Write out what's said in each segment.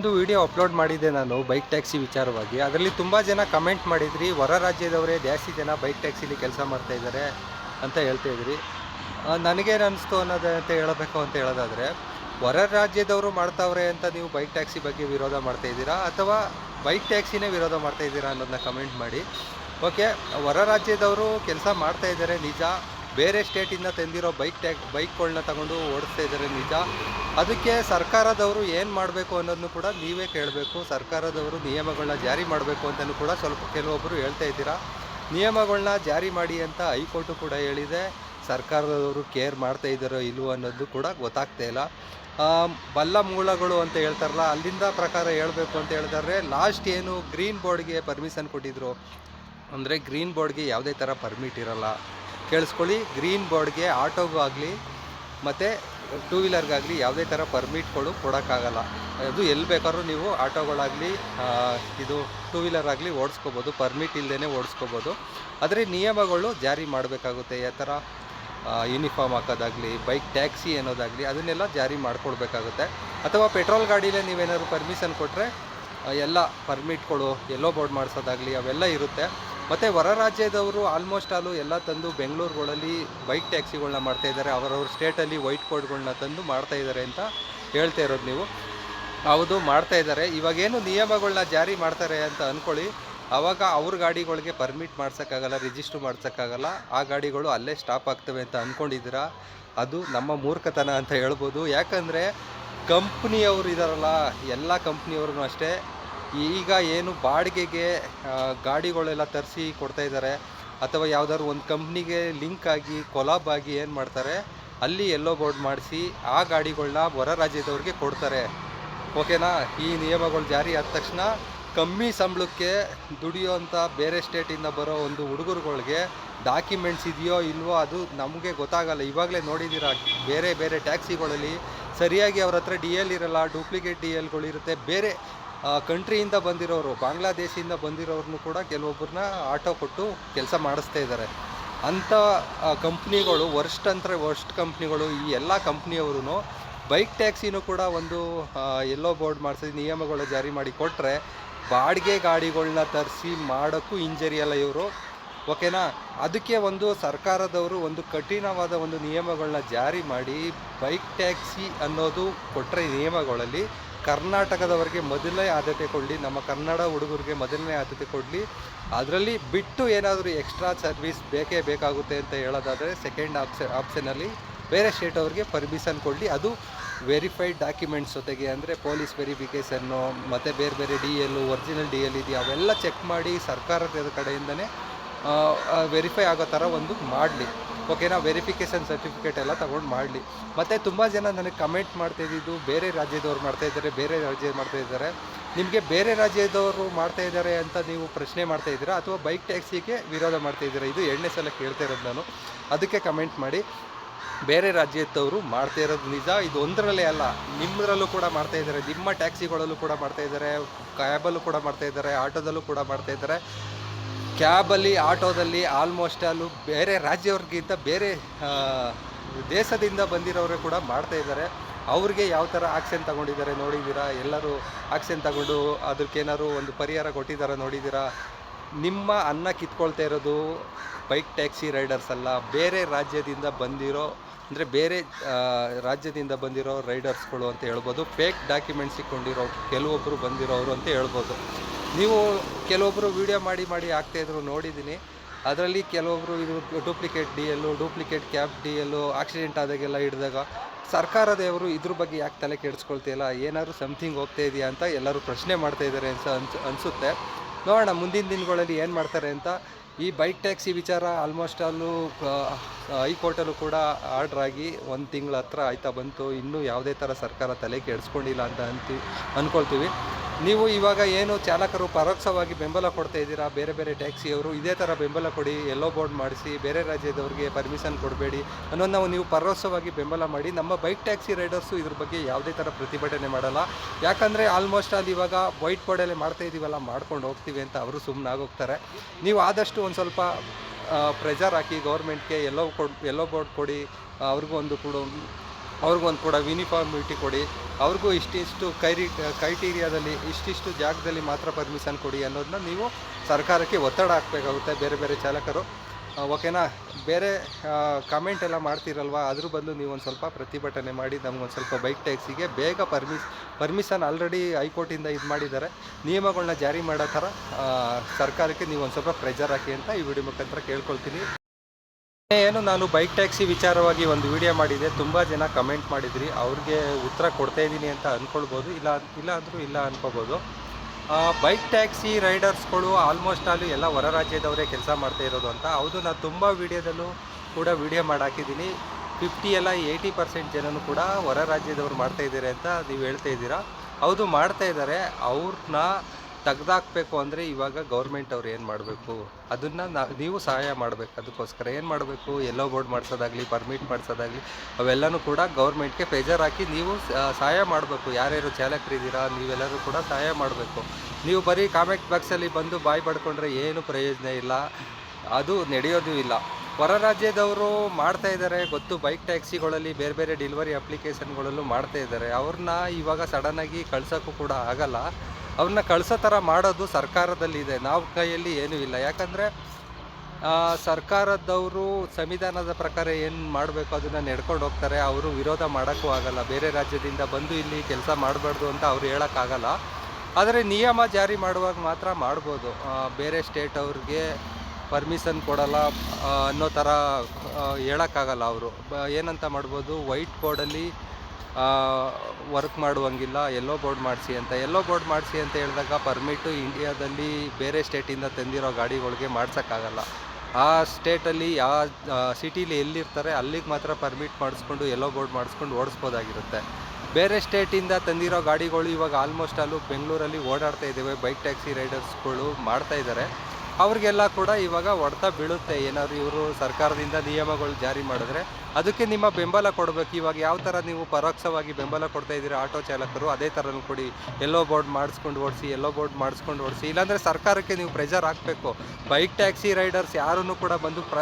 ಒಂದು video upload ಮಾಡಿದ್ದೆ ನಾನು ಬೈಕ್ ಟ್ಯಾಕ್ಸಿ ವಿಚಾರವಾಗಿ. ಅದರಲ್ಲಿ ತುಂಬ ಜನ ಕಮೆಂಟ್ ಮಾಡಿದ್ರಿ, ಹೊರ ರಾಜ್ಯದವರೇ ಜಾಸ್ತಿ ಜನ ಬೈಕ್ ಟ್ಯಾಕ್ಸಿಲಿ ಕೆಲಸ ಮಾಡ್ತಾ ಇದ್ದಾರೆ ಅಂತ ಹೇಳ್ತಾ ಇದ್ರಿ. ನನಗೇನು ಅನಿಸ್ತು ಅನ್ನೋದು ಅಂತ ಹೇಳಬೇಕು ಅಂತ ಹೇಳೋದಾದರೆ, ಹೊರ ರಾಜ್ಯದವರು ಮಾಡ್ತಾವ್ರೆ ಅಂತ ನೀವು ಬೈಕ್ ಟ್ಯಾಕ್ಸಿ ಬಗ್ಗೆ ವಿರೋಧ ಮಾಡ್ತಾ ಇದ್ದೀರಾ? ಅಥವಾ ಬೈಕ್ ಟ್ಯಾಕ್ಸಿನೇ ವಿರೋಧ ಮಾಡ್ತಾ ಇದ್ದೀರಾ ಅನ್ನೋದನ್ನ ಕಮೆಂಟ್ ಮಾಡಿ. ಓಕೆ, ಹೊರ ರಾಜ್ಯದವರು ಕೆಲಸ ಮಾಡ್ತಾ ಇದ್ದಾರೆ, ನಿಜ. ಬೇರೆ ಸ್ಟೇಟಿಂದ ತಂದಿರೋ ಬೈಕ್ ಟ್ಯಾಕ್ ಬೈಕ್ಗಳನ್ನ ತಗೊಂಡು ಓಡಿಸ್ತಾ ಇದ್ದಾರೆ ನಿಜ. ಅದಕ್ಕೆ ಸರ್ಕಾರದವರು ಏನು ಮಾಡಬೇಕು ಅನ್ನೋದನ್ನು ಕೂಡ ನೀವೇ ಕೇಳಬೇಕು. ಸರ್ಕಾರದವರು ನಿಯಮಗಳನ್ನ ಜಾರಿ ಮಾಡಬೇಕು ಅಂತಲೂ ಕೂಡ ಸ್ವಲ್ಪ ಕೆಲವೊಬ್ಬರು ಹೇಳ್ತಾ ಇದ್ದೀರಾ. ನಿಯಮಗಳನ್ನ ಜಾರಿ ಮಾಡಿ ಅಂತ ಹೈಕೋರ್ಟು ಕೂಡ ಹೇಳಿದೆ. ಸರ್ಕಾರದವರು ಕೇರ್ ಮಾಡ್ತಾ ಇದ್ದಾರೋ ಇಲ್ವೋ ಅನ್ನೋದು ಕೂಡ ಗೊತ್ತಾಗ್ತಾ ಇಲ್ಲ. ಬಲ್ಲ ಮೂಲಗಳು ಅಂತ ಹೇಳ್ತಾರಲ್ಲ, ಅಲ್ಲಿಂದ ಪ್ರಕಾರ ಹೇಳಬೇಕು ಅಂತ ಹೇಳಿದ್ರೆ ಲಾಸ್ಟ್ ಏನು ಗ್ರೀನ್ ಬೋರ್ಡ್ಗೆ ಪರ್ಮಿಷನ್ ಕೊಟ್ಟಿದ್ರು. ಅಂದರೆ ಗ್ರೀನ್ ಬೋರ್ಡ್ಗೆ ಯಾವುದೇ ಥರ ಪರ್ಮಿಟ್ ಇರಲ್ಲ. ಕೇಳಿಸ್ಕೊಳ್ಳಿ, ಗ್ರೀನ್ ಬೋರ್ಡ್ಗೆ ಆಟೋಗೂ ಆಗಲಿ, ಮತ್ತು ಟೂ ವೀಲರ್ಗಾಗಲಿ ಯಾವುದೇ ಥರ ಪರ್ಮಿಟ್ಗಳು ಕೊಡೋಕ್ಕಾಗಲ್ಲ. ಅದು ಎಲ್ಲಿ ಬೇಕಾದ್ರೂ ನೀವು ಆಟೋಗಳಾಗಲಿ ಇದು ಟೂ ವೀಲರ್ ಆಗಲಿ ಓಡಿಸ್ಕೋಬೋದು, ಪರ್ಮಿಟ್ ಇಲ್ಲದೇ ಓಡಿಸ್ಕೋಬೋದು. ಆದರೆ ನಿಯಮಗಳು ಜಾರಿ ಮಾಡಬೇಕಾಗುತ್ತೆ, ಯಾವ ಥರ? ಯೂನಿಫಾರ್ಮ್ ಹಾಕೋದಾಗಲಿ, ಬೈಕ್, ಟ್ಯಾಕ್ಸಿ ಅನ್ನೋದಾಗಲಿ, ಅದನ್ನೆಲ್ಲ ಜಾರಿ ಮಾಡ್ಕೊಳ್ಬೇಕಾಗುತ್ತೆ ಅಥವಾ ಪೆಟ್ರೋಲ್ ಗಾಡೀಲೇ ನೀವೇನಾದ್ರು ಪರ್ಮಿಷನ್ ಕೊಟ್ಟರೆ ಎಲ್ಲ ಪರ್ಮಿಟ್ಗಳು, ಎಲ್ಲೋ ಬೋರ್ಡ್ ಮಾಡಿಸೋದಾಗಲಿ, ಅವೆಲ್ಲ ಇರುತ್ತೆ. ಮತ್ತು ಹೊರ ರಾಜ್ಯದವರು ಆಲ್ಮೋಸ್ಟ್ ಆಲು ಎಲ್ಲ ತಂದು ಬೆಂಗಳೂರುಗಳಲ್ಲಿ ಬೈಕ್ ಟ್ಯಾಕ್ಸಿಗಳನ್ನ ಮಾಡ್ತಾ ಇದ್ದಾರೆ. ಅವರವ್ರ ಸ್ಟೇಟಲ್ಲಿ ವೈಟ್ ಕೋಡ್ಗಳನ್ನ ತಂದು ಮಾಡ್ತಾ ಇದ್ದಾರೆ ಅಂತ ಹೇಳ್ತಾ ಇರೋದು ನೀವು. ಹೌದು, ಮಾಡ್ತಾ ಇದ್ದಾರೆ. ಇವಾಗೇನು ನಿಯಮಗಳನ್ನ ಜಾರಿ ಮಾಡ್ತಾರೆ ಅಂತ ಅಂದ್ಕೊಳ್ಳಿ ಆವಾಗ ಅವ್ರ ಗಾಡಿಗಳಿಗೆ ಪರ್ಮಿಟ್ ಮಾಡ್ಸೋಕ್ಕಾಗಲ್ಲ ರಿಜಿಸ್ಟ್ರ್ ಮಾಡ್ಸೋಕ್ಕಾಗಲ್ಲ. ಆ ಗಾಡಿಗಳು ಅಲ್ಲೇ ಸ್ಟಾಪ್ ಆಗ್ತವೆ ಅಂತ ಅಂದ್ಕೊಂಡಿದ್ದೀರಾ ಅದು ನಮ್ಮ ಮೂರ್ಖತನ ಅಂತ ಹೇಳ್ಬೋದು. ಯಾಕಂದರೆ ಕಂಪ್ನಿಯವರು ಇದಾರಲ್ಲ, ಎಲ್ಲ ಕಂಪ್ನಿಯವ್ರೂ ಅಷ್ಟೇ. ಈಗ ಏನು ಬಾಡಿಗೆಗೆ ಗಾಡಿಗಳೆಲ್ಲ ತರಿಸಿ ಕೊಡ್ತಾ ಇದ್ದಾರೆ. ಅಥವಾ ಯಾವ್ದಾದ್ರು ಒಂದು ಕಂಪ್ನಿಗೆ ಲಿಂಕ್ ಆಗಿ ಕೊಲಾಬ್ ಆಗಿ ಏನು ಮಾಡ್ತಾರೆ, ಅಲ್ಲಿ ಎಲ್ಲೋ ಬೋರ್ಡ್ ಮಾಡಿಸಿ ಆ ಗಾಡಿಗಳನ್ನ ಹೊರ ರಾಜ್ಯದವ್ರಿಗೆ ಕೊಡ್ತಾರೆ. ಓಕೆನಾ ಈ ನಿಯಮಗಳು ಜಾರಿ ಆದ ತಕ್ಷಣ ಕಮ್ಮಿ ಸಂಬಳಕ್ಕೆ ದುಡಿಯೋಂಥ ಬೇರೆ ಸ್ಟೇಟಿಂದ ಬರೋ ಒಂದು ಹುಡುಗರುಗಳಿಗೆ ಡಾಕ್ಯುಮೆಂಟ್ಸ್ ಇದೆಯೋ ಇಲ್ವೋ ಅದು ನಮಗೆ ಗೊತ್ತಾಗಲ್ಲ. ಇವಾಗಲೇ ನೋಡಿದ್ದೀರಾ ಬೇರೆ ಬೇರೆ ಟ್ಯಾಕ್ಸಿಗಳಲ್ಲಿ ಸರಿಯಾಗಿ ಅವ್ರ ಹತ್ರ ಡಿ ಎಲ್ ಇರಲ್ಲ ಡೂಪ್ಲಿಕೇಟ್ ಡಿ ಎಲ್ಗಳು ಇರುತ್ತೆ ಬೇರೆ ಕಂಟ್ರಿಯಿಂದ ಬಂದಿರೋರು ಬಾಂಗ್ಲಾದೇಶದಿಂದ ಬಂದಿರೋರ್ನು ಕೂಡ ಕೆಲವೊಬ್ಬರನ್ನ ಆಟೋ ಕೊಟ್ಟು ಕೆಲಸ ಮಾಡಿಸ್ತಾ ಇದ್ದಾರೆ ಅಂಥ ಕಂಪ್ನಿಗಳು ವರ್ಸ್ಟ್ ಅಂದರೆ ವರ್ಸ್ಟ್ ಕಂಪ್ನಿಗಳು, ಈ ಎಲ್ಲ ಕಂಪ್ನಿಯವರು ಬೈಕ್ ಟ್ಯಾಕ್ಸಿನೂ ಕೂಡ ಒಂದು ಎಲ್ಲೋ ಬೋರ್ಡ್ ಮಾಡಿಸಿ ನಿಯಮಗಳು ಜಾರಿ ಮಾಡಿ ಕೊಟ್ಟರೆ ಬಾಡಿಗೆ ಗಾಡಿಗಳನ್ನ ತರಿಸಿ ಮಾಡೋಕ್ಕೂ ಇಂಜರಿಯಲ್ಲ ಇವರು. ಓಕೆನಾ? ಅದಕ್ಕೆ ಒಂದು ಸರ್ಕಾರದವರು ಒಂದು ಕಠಿಣವಾದ ಒಂದು ನಿಯಮಗಳನ್ನ ಜಾರಿ ಮಾಡಿ ಬೈಕ್ ಟ್ಯಾಕ್ಸಿ ಅನ್ನೋದು ಕೊಟ್ಟರೆ ನಿಯಮಗಳಲ್ಲಿ ಕರ್ನಾಟಕದವರಿಗೆ ಮೊದಲನೇ ಆದ್ಯತೆ ಕೊಡಲಿ, ನಮ್ಮ ಕನ್ನಡ ಹುಡುಗರಿಗೆ ಮೊದಲನೇ ಆದ್ಯತೆ ಕೊಡಲಿ. ಅದರಲ್ಲಿ ಬಿಟ್ಟು ಏನಾದರೂ ಎಕ್ಸ್ಟ್ರಾ ಸರ್ವಿಸ್ ಬೇಕೇ ಬೇಕಾಗುತ್ತೆ ಅಂತ ಹೇಳೋದಾದರೆ ಸೆಕೆಂಡ್ ಆಪ್ಷನ್ ಆಪ್ಷನಲ್ಲಿ ಬೇರೆ ಸ್ಟೇಟ್ ಅವ್ರಿಗೆ ಪರ್ಮಿಷನ್ ಕೊಡಲಿ. ಅದು ವೆರಿಫೈಡ್ ಡಾಕ್ಯುಮೆಂಟ್ಸ್ ಜೊತೆಗೆ ಅಂದರೆ ಪೊಲೀಸ್ ವೆರಿಫಿಕೇಷನ್ನು ಮತ್ತು ಬೇರೆ ಬೇರೆ ಡಿ ಎಲ್ಲು ಒರಿಜಿನಲ್ ಡಿ ಎಲ್ ಇದೆಯಾ, ಅವೆಲ್ಲ ಚೆಕ್ ಮಾಡಿ ಸರ್ಕಾರದ ಕಡೆಯಿಂದನೇ ವೆರಿಫೈ ಆಗೋ ಥರ ಒಂದು ಮಾಡಲಿ. ಓಕೆನಾ ವೆರಿಫಿಕೇಷನ್ ಸರ್ಟಿಫಿಕೇಟ್ ಎಲ್ಲ ತೊಗೊಂಡು ಮಾಡಲಿ. ಮತ್ತು ತುಂಬ ಜನ ನನಗೆ ಕಮೆಂಟ್ ಮಾಡ್ತಾ ಇದ್ದಿದ್ದು, ಬೇರೆ ರಾಜ್ಯದವ್ರು ಮಾಡ್ತಾ ಇದ್ದಾರೆ, ಬೇರೆ ರಾಜ್ಯ ಮಾಡ್ತಾ ಇದ್ದಾರೆ. ನಿಮಗೆ ಬೇರೆ ರಾಜ್ಯದವರು ಮಾಡ್ತಾ ಇದ್ದಾರೆ ಅಂತ ನೀವು ಪ್ರಶ್ನೆ ಮಾಡ್ತಾ ಇದ್ದೀರಾ? ಅಥವಾ ಬೈಕ್ ಟ್ಯಾಕ್ಸಿಗೆ ವಿರೋಧ ಮಾಡ್ತಾ ಇದ್ದೀರಾ? ಇದು ಎರಡನೇ ಸಲ ಕೇಳ್ತಾ ಇರೋದು ನಾನು. ಅದಕ್ಕೆ ಕಮೆಂಟ್ ಮಾಡಿ. ಬೇರೆ ರಾಜ್ಯದವರು ಮಾಡ್ತಾ ಇರೋದು ನಿಜ, ಇದು ಒಂದರಲ್ಲೇ ಅಲ್ಲ. ನಿಮ್ಮದ್ರಲ್ಲೂ ಕೂಡ ಮಾಡ್ತಾ ಇದ್ದಾರೆ. ನಿಮ್ಮ ಟ್ಯಾಕ್ಸಿಗಳಲ್ಲೂ ಕೂಡ ಮಾಡ್ತಾ ಇದ್ದಾರೆ. ಕ್ಯಾಬಲ್ಲೂ ಕೂಡ ಮಾಡ್ತಾ ಇದ್ದಾರೆ. ಆಟೋದಲ್ಲೂ ಕೂಡ ಮಾಡ್ತಾ ಇದ್ದಾರೆ. ಕ್ಯಾಬಲ್ಲಿ, ಆಟೋದಲ್ಲಿ ಆಲ್ಮೋಸ್ಟ್ ಆಲು ಬೇರೆ ರಾಜ್ಯವ್ರಿಗಿಂತ ಬೇರೆ ದೇಶದಿಂದ ಬಂದಿರೋರು ಕೂಡ ಮಾಡ್ತಾ ಇದ್ದಾರೆ. ಅವ್ರಿಗೆ ಯಾವ ಥರ ಆಕ್ಷನ್ ತಗೊಂಡಿದ್ದಾರೆ ನೋಡಿದ್ದೀರಾ? ಎಲ್ಲರೂ ಆಕ್ಷನ್ ತಗೊಂಡು ಅದಕ್ಕೇನಾದ್ರು ಒಂದು ಪರಿಹಾರ ಕೊಟ್ಟಿದ್ದಾರೆ ನೋಡಿದ್ದೀರಾ? ನಿಮ್ಮ ಅನ್ನ ಕಿತ್ಕೊಳ್ತಾ ಇರೋದು ಬೈಕ್ ಟ್ಯಾಕ್ಸಿ ರೈಡರ್ಸ್ ಅಲ್ಲ, ಬೇರೆ ರಾಜ್ಯದಿಂದ ಬಂದಿರೋ ಅಂದರೆ ಬೇರೆ ರಾಜ್ಯದಿಂದ ಬಂದಿರೋ ರೈಡರ್ಸ್ಗಳು ಅಂತ ಹೇಳ್ಬೋದು ಫೇಕ್ ಡಾಕ್ಯುಮೆಂಟ್ಸ್ ಇಟ್ಕೊಂಡಿರೋ ಕೆಲವೊಬ್ಬರು ಬಂದಿರೋರು ಅಂತ ಹೇಳ್ಬೋದು. ನೀವು ಕೆಲವೊಬ್ಬರು ವಿಡಿಯೋ ಮಾಡಿ ಮಾಡಿ ಹಾಕ್ತಾಯಿದ್ರು ನೋಡಿದ್ದೀನಿ. ಅದರಲ್ಲಿ ಕೆಲವೊಬ್ಬರು ಇದು ಡೂಪ್ಲಿಕೇಟ್ ಡಿ ಎಲ್ಲು ಡೂಪ್ಲಿಕೇಟ್ ಕ್ಯಾಬ್ ಡಿ ಎಲ್ಲು ಆಕ್ಸಿಡೆಂಟ್ ಆದಾಗೆಲ್ಲ ಹಿಡಿದಾಗ ಸರ್ಕಾರದವರು ಇದ್ರ ಬಗ್ಗೆ ಯಾಕೆ ತಲೆ ಕೆಡಿಸ್ಕೊಳ್ತಿಲ್ಲ ಏನಾದರೂ ಸಮಥಿಂಗ್ ಹೋಗ್ತಾ ಇದೆಯಾ ಅಂತ ಎಲ್ಲರೂ ಪ್ರಶ್ನೆ ಮಾಡ್ತಾ ಇದ್ದಾರೆ ಅಂತ ಅನ್ಸ್, ಅನಿಸುತ್ತೆ. ನೋಡೋಣ, ಮುಂದಿನ ದಿನಗಳಲ್ಲಿ ಏನು ಮಾಡ್ತಾರೆ ಅಂತ ಈ ಬೈಕ್ ಟ್ಯಾಕ್ಸಿ ವಿಚಾರ ಆಲ್ಮೋಸ್ಟ್ ಅಲ್ಲೂ ಹೈಕೋರ್ಟಲ್ಲೂ ಕೂಡ ಆರ್ಡರ್ ಆಗಿ ಒಂದು ತಿಂಗಳ ಹತ್ರ ಆಯ್ತಾ ಬಂತು. ಇನ್ನೂ ಯಾವುದೇ ಥರ ಸರ್ಕಾರ ತಲೆ ಕೆಡಿಸ್ಕೊಂಡಿಲ್ಲ ಅಂತ ಅಂತೀವಿ ಅಂದ್ಕೊಳ್ತೀವಿ ನೀವು ಇವಾಗ ಏನು ಚಾಲಕರು ಪರೋಕ್ಷವಾಗಿ ಬೆಂಬಲ ಕೊಡ್ತಾ ಇದ್ದೀರಾ? ಬೇರೆ ಬೇರೆ ಟ್ಯಾಕ್ಸಿಯವರು ಇದೇ ಥರ ಬೆಂಬಲ ಕೊಡಿ, ಎಲ್ಲೋ ಬೋರ್ಡ್ ಮಾಡಿಸಿ, ಬೇರೆ ರಾಜ್ಯದವ್ರಿಗೆ ಪರ್ಮಿಷನ್ ಕೊಡಬೇಡಿ ಅನ್ನೋದು ನಾವು ನೀವು ಪರೋಕ್ಷವಾಗಿ ಬೆಂಬಲ ಮಾಡಿ, ನಮ್ಮ ಬೈಕ್ ಟ್ಯಾಕ್ಸಿ ರೈಡರ್ಸು ಇದ್ರ ಬಗ್ಗೆ ಯಾವುದೇ ಥರ ಪ್ರತಿಭಟನೆ ಮಾಡಲ್ಲ. ಯಾಕಂದರೆ ಆಲ್ಮೋಸ್ಟ್ ಅಲ್ಲಿ ಇವಾಗ ವೈಟ್ ಬೋರ್ಡಲ್ಲೇ ಮಾಡ್ತಾ ಇದ್ದೀವಲ್ಲ ಮಾಡ್ಕೊಂಡು ಹೋಗ್ತೀವಿ ಅಂತ ಅವರು ಸುಮ್ಮನಾಗೋಗ್ತಾರೆ ನೀವು ಆದಷ್ಟು ಒಂದು ಸ್ವಲ್ಪ ಪ್ರೆಷರ್ ಹಾಕಿ ಗೌರ್ಮೆಂಟ್ಗೆ ಎಲ್ಲೋ ಕೊಡ್, ಎಲ್ಲೋ ಬೋರ್ಡ್ ಕೊಡಿ, ಅವ್ರಿಗೂ ಒಂದು ಕೂಡ ಅವ್ರಿಗೊಂದು ಕೂಡ ಯೂನಿಫಾರ್ಮಿಟಿ ಕೊಡಿ. ಅವ್ರಿಗೂ ಇಷ್ಟಿಷ್ಟು ಕೈರಿ ಕ್ರೈಟೀರಿಯಾದಲ್ಲಿ ಇಷ್ಟಿಷ್ಟು ಜಾಗದಲ್ಲಿ ಮಾತ್ರ ಪರ್ಮಿಷನ್ ಕೊಡಿ ಅನ್ನೋದನ್ನ ನೀವು ಸರ್ಕಾರಕ್ಕೆ ಒತ್ತಡ ಹಾಕಬೇಕಾಗುತ್ತೆ ಬೇರೆ ಬೇರೆ ಚಾಲಕರು. ಓಕೆನಾ ಬೇರೆ ಕಮೆಂಟ್ ಎಲ್ಲ ಮಾಡ್ತೀರಲ್ವ? ಅದ್ರ ಬದಲು ನೀವು ಒಂದು ಸ್ವಲ್ಪ ಪ್ರತಿಭಟನೆ ಮಾಡಿ ನಮಗೊಂದು ಸ್ವಲ್ಪ ಬೈಕ್ ಟ್ಯಾಕ್ಸಿಗೆ ಬೇಗ ಪರ್ಮಿಸ್ ಪರ್ಮಿಷನ್ ಆಲ್ರೆಡಿ ಹೈಕೋರ್ಟಿಂದ ಇದು ಮಾಡಿದ್ದಾರೆ. ನಿಯಮಗಳನ್ನ ಜಾರಿ ಮಾಡೋ ಥರ ಸರ್ಕಾರಕ್ಕೆ ನೀವು ಒಂದು ಸ್ವಲ್ಪ ಪ್ರೆಜರ್ ಹಾಕಿ ಅಂತ ಈ ವಿಡಿಯೋ ಮುಖಾಂತರ ಕೇಳ್ಕೊಳ್ತೀನಿ. ಏನು, ನಾನು ಬೈಕ್ ಟ್ಯಾಕ್ಸಿ ವಿಚಾರವಾಗಿ ಒಂದು ವಿಡಿಯೋ ಮಾಡಿದೆ. ತುಂಬ ಜನ ಕಮೆಂಟ್ ಮಾಡಿದ್ರಿ. ಅವ್ರಿಗೆ ಉತ್ತರ ಕೊಡ್ತಾ ಇದ್ದೀನಿ ಅಂತ ಅಂದ್ಕೊಳ್ಬೋದು ಇಲ್ಲ ಇಲ್ಲ ಅಂದರೂ ಇಲ್ಲ ಅನ್ಕೋಬೋದು ಬೈಕ್ ಟ್ಯಾಕ್ಸಿ ರೈಡರ್ಸ್ಗಳು ಆಲ್ಮೋಸ್ಟ್ ಆಲು ಎಲ್ಲ ಹೊರ ರಾಜ್ಯದವರೇ ಕೆಲಸ ಮಾಡ್ತಾ ಇರೋದು ಅಂತ. ಹೌದು, ನಾನು ತುಂಬ ವಿಡಿಯೋದಲ್ಲೂ ಕೂಡ ವಿಡಿಯೋ ಮಾಡಿ ಹಾಕಿದ್ದೀನಿ ಫಿಫ್ಟಿ ಎಲ್ಲ ಏಯ್ಟಿ ಪರ್ಸೆಂಟ್ ಜನನು ಕೂಡ ಹೊರ ರಾಜ್ಯದವ್ರು ಮಾಡ್ತಾ ಇದ್ದಾರೆ ಅಂತ ನೀವು ಹೇಳ್ತಾ ಇದ್ದೀರಾ. ಹೌದು, ಮಾಡ್ತಾ ಇದ್ದಾರೆ. ಅವ್ರನ್ನ ತೆಗ್ದಾಕ್ಬೇಕು ಅಂದರೆ ಇವಾಗ ಗೌರ್ಮೆಂಟ್ ಅವ್ರು ಏನು ಮಾಡಬೇಕು? ಅದನ್ನು ನಾ, ನೀವು ಸಹಾಯ ಮಾಡಬೇಕು. ಅದಕ್ಕೋಸ್ಕರ ಏನು ಮಾಡಬೇಕು? ಎಲ್ಲೋ ಬೋರ್ಡ್ ಮಾಡಿಸೋದಾಗಲಿ ಪರ್ಮಿಟ್ ಮಾಡಿಸೋದಾಗಲಿ, ಅವೆಲ್ಲನೂ ಕೂಡ ಗೌರ್ಮೆಂಟ್ಗೆ ಪ್ರೆಜರ್ ಹಾಕಿ ನೀವು ಸಹಾಯ ಮಾಡಬೇಕು. ಯಾರ್ಯಾರು ಚಾಲಕರಿದ್ದೀರಾ ನೀವೆಲ್ಲರೂ ಕೂಡ ಸಹಾಯ ಮಾಡಬೇಕು. ನೀವು ಬರೀ ಕಾಮೆಂಟ್ ಬಾಕ್ಸಲ್ಲಿ ಬಂದು ಬಾಯಿ ಪಡ್ಕೊಂಡ್ರೆ ಏನು ಪ್ರಯೋಜನ ಇಲ್ಲ. ಅದು ನಡೆಯೋದು ಇಲ್ಲ. ಹೊರ ರಾಜ್ಯದವರು ಮಾಡ್ತಾ ಇದ್ದಾರೆ. ಗೊತ್ತು ಬೈಕ್ ಟ್ಯಾಕ್ಸಿಗಳಲ್ಲಿ ಬೇರೆ ಬೇರೆ ಡೆಲಿವರಿ ಅಪ್ಲಿಕೇಶನ್ಗಳಲ್ಲೂ ಮಾಡ್ತಾ ಇದ್ದಾರೆ. ಅವ್ರನ್ನ ಇವಾಗ ಸಡನ್ನಾಗಿ ಕಳ್ಸೋಕ್ಕೂ ಕೂಡ ಆಗಲ್ಲ. ಅವ್ರನ್ನ ಕಳಿಸೋ ಥರ ಮಾಡೋದು ಸರ್ಕಾರದಲ್ಲಿದೆ ನಾವು ಕೈಯಲ್ಲಿ ಏನೂ ಇಲ್ಲ. ಯಾಕಂದರೆ ಸರ್ಕಾರದವರು ಸಂವಿಧಾನದ ಪ್ರಕಾರ ಏನು ಮಾಡಬೇಕು ಅದನ್ನು ನಡ್ಕೊಂಡು ಹೋಗ್ತಾರೆ. ಅವರು ವಿರೋಧ ಮಾಡೋಕ್ಕೂ ಆಗಲ್ಲ. ಬೇರೆ ರಾಜ್ಯದಿಂದ ಬಂದು ಇಲ್ಲಿ ಕೆಲಸ ಮಾಡಬಾರ್ದು ಅಂತ ಅವ್ರು ಹೇಳೋಕ್ಕಾಗಲ್ಲ ಆದರೆ ನಿಯಮ ಜಾರಿ ಮಾಡುವಾಗ ಮಾತ್ರ ಮಾಡ್ಬೋದು. ಬೇರೆ ಸ್ಟೇಟ್ ಅವ್ರಿಗೆ ಪರ್ಮಿಷನ್ ಕೊಡಲ್ಲ ಅನ್ನೋ ಥರ ಹೇಳೋಕ್ಕಾಗಲ್ಲ ಅವರು. ಏನಂತ ಮಾಡ್ಬೋದು? ವೈಟ್ ಬೋರ್ಡಲ್ಲಿ ವರ್ಕ್ ಮಾಡುವಂಗಿಲ್ಲ, ಎಲ್ಲೋ ಬೋರ್ಡ್ ಮಾಡಿಸಿ ಅಂತ. ಎಲ್ಲೋ ಬೋರ್ಡ್ ಮಾಡಿಸಿ ಅಂತ ಹೇಳಿದಾಗ ಪರ್ಮಿಟು ಇಂಡಿಯಾದಲ್ಲಿ ಬೇರೆ ಸ್ಟೇಟಿಂದ ತಂದಿರೋ ಗಾಡಿಗಳಿಗೆ ಮಾಡ್ಸೋಕ್ಕಾಗಲ್ಲ. ಆ ಸ್ಟೇಟಲ್ಲಿ ಯಾವ ಸಿಟೀಲಿ ಎಲ್ಲಿರ್ತಾರೆ ಅಲ್ಲಿಗೆ ಮಾತ್ರ ಪರ್ಮಿಟ್ ಮಾಡಿಸ್ಕೊಂಡು ಎಲ್ಲೋ ಬೋರ್ಡ್ ಮಾಡಿಸ್ಕೊಂಡು ಓಡಿಸ್ಬೋದಾಗಿರುತ್ತೆ. ಬೇರೆ ಸ್ಟೇಟಿಂದ ತಂದಿರೋ ಗಾಡಿಗಳು ಇವಾಗ ಆಲ್ಮೋಸ್ಟ್ ಅಲ್ಲೂ ಬೆಂಗಳೂರಲ್ಲಿ ಓಡಾಡ್ತಾ ಇದ್ದಾವೆ ಬೈಕ್ ಟ್ಯಾಕ್ಸಿ ರೈಡರ್ಸ್ಗಳು ಮಾಡ್ತಾ ಇದ್ದಾರೆ ಅವ್ರಿಗೆಲ್ಲ ಕೂಡ ಇವಾಗ ಹೊಡೆತ ಬೀಳುತ್ತೆ. ಏನಾದ್ರು ಇವರು ಸರ್ಕಾರದಿಂದ ನಿಯಮಗಳು ಜಾರಿ ಮಾಡಿದ್ರೆ ಅದಕ್ಕೆ ನಿಮ್ಮ ಬೆಂಬಲ ಕೊಡಬೇಕು. ಇವಾಗ ಯಾವ ಥರ ನೀವು ಪರೋಕ್ಷವಾಗಿ ಬೆಂಬಲ ಕೊಡ್ತಾ ಇದ್ದೀರಾ ಆಟೋ ಚಾಲಕರು, ಅದೇ ಥರನೂ ಕೊಡಿ. ಎಲ್ಲೋ ಬೋರ್ಡ್ ಮಾಡಿಸ್ಕೊಂಡು ಓಡಿಸಿ, ಎಲ್ಲೋ ಬೋರ್ಡ್ ಮಾಡಿಸ್ಕೊಂಡು ಓಡಿಸಿ. ಇಲ್ಲಾಂದರೆ ಸರ್ಕಾರಕ್ಕೆ ನೀವು ಪ್ರೆಷರ್ ಹಾಕಬೇಕು. ಬೈಕ್ ಟ್ಯಾಕ್ಸಿ ರೈಡರ್ಸ್ ಯಾರೂ ಕೂಡ ಬಂದು ಪ್ರ,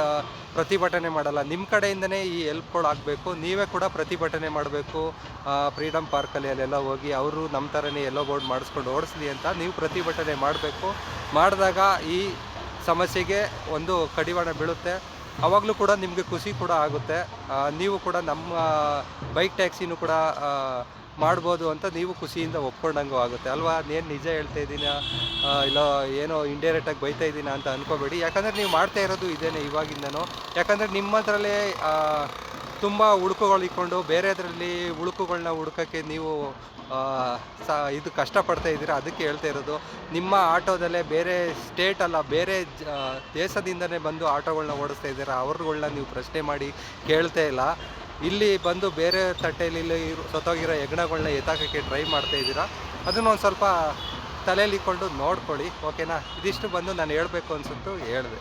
ಪ್ರತಿಭಟನೆ ಮಾಡಲ್ಲ. ನಿಮ್ಮ ಕಡೆಯಿಂದನೇ ಈ ಹೆಲ್ಪ್ಗಳು ಆಗಬೇಕು. ನೀವೇ ಕೂಡ ಪ್ರತಿಭಟನೆ ಮಾಡಬೇಕು. ಫ್ರೀಡಮ್ ಪಾರ್ಕಲ್ಲಿ ಅಲ್ಲೆಲ್ಲ ಹೋಗಿ ಅವರು ನಮ್ಮ ಥರನೇ ಎಲ್ಲೋ ಬೋರ್ಡ್ ಮಾಡಿಸ್ಕೊಂಡು ಓಡಿಸ್ಲಿ ಅಂತ ನೀವು ಪ್ರತಿಭಟನೆ ಮಾಡಬೇಕು. ಮಾಡಿದಾಗ ಈ ಸಮಸ್ಯೆಗೆ ಒಂದು ಕಡಿವಾಣ ಬೀಳುತ್ತೆ. ಅವಾಗಲೂ ಕೂಡ ನಿಮಗೆ ಖುಷಿ ಕೂಡ ಆಗುತ್ತೆ. ನೀವು ಕೂಡ ನಮ್ಮ ಬೈಕ್ ಟ್ಯಾಕ್ಸಿನೂ ಕೂಡ ಮಾಡ್ಬೋದು ಅಂತ ನೀವು ಖುಷಿಯಿಂದ ಒಪ್ಕೊಂಡಂಗೂ ಆಗುತ್ತೆ. ಅಲ್ವಾ? ಏನು ನಿಜ ಹೇಳ್ತಾ ಇದ್ದೀನ? ಇಲ್ಲ, ಏನೋ ಇಂಡೈರೆಕ್ಟಾಗಿ ಬೈತಾ ಇದ್ದೀನ ಅಂತ ಅನ್ಕೋಬೇಡಿ. ಯಾಕಂದರೆ ನೀವು ಮಾಡ್ತಾ ಇರೋದು ಇದೇನೆ ಇವಾಗಿಂದನೂ. ಯಾಕಂದರೆ ನಿಮ್ಮದ್ರಲ್ಲೇ ತುಂಬ ಉಡುಕುಗಳು ಇಟ್ಕೊಂಡು ಬೇರೆದ್ರಲ್ಲಿ ಉಳುಕುಗಳನ್ನ ಹುಡ್ಕೋಕ್ಕೆ ನೀವು ಸ, ಇದು ಕಷ್ಟಪಡ್ತಾ ಇದ್ದೀರಾ? ಅದಕ್ಕೆ ಹೇಳ್ತಾ ಇರೋದು, ನಿಮ್ಮ ಆಟೋದಲ್ಲೇ ಬೇರೆ ಸ್ಟೇಟ್ ಅಲ್ಲ, ಬೇರೆ ಜ ಬಂದು ಆಟೋಗಳನ್ನ ಓಡಿಸ್ತಾ ಇದ್ದೀರಾ? ಅವ್ರುಗಳ್ನ ನೀವು ಪ್ರಶ್ನೆ ಮಾಡಿ ಕೇಳ್ತಾ ಇಲ್ಲ. ಇಲ್ಲಿ ಬಂದು ಬೇರೆ ತಟ್ಟೆಯಲ್ಲಿ ಇಲ್ಲಿ ಸತ್ತೋಗಿರೋ ಹೆಗ್ಣಗಳನ್ನ ಎತ್ತಾಕೋಕ್ಕೆ ಟ್ರೈ ಮಾಡ್ತಾ ಇದ್ದೀರಾ? ಅದನ್ನ ಒಂದು ಸ್ವಲ್ಪ ತಲೆಯಲ್ಲಿ ಇಕ್ಕೊಂಡು ನೋಡ್ಕೊಳ್ಳಿ, ಓಕೆನಾ? ಇದಿಷ್ಟು ಬಂದು ನಾನು ಹೇಳಬೇಕು ಅನಿಸುತ್ತು, ಹೇಳಿದೆ.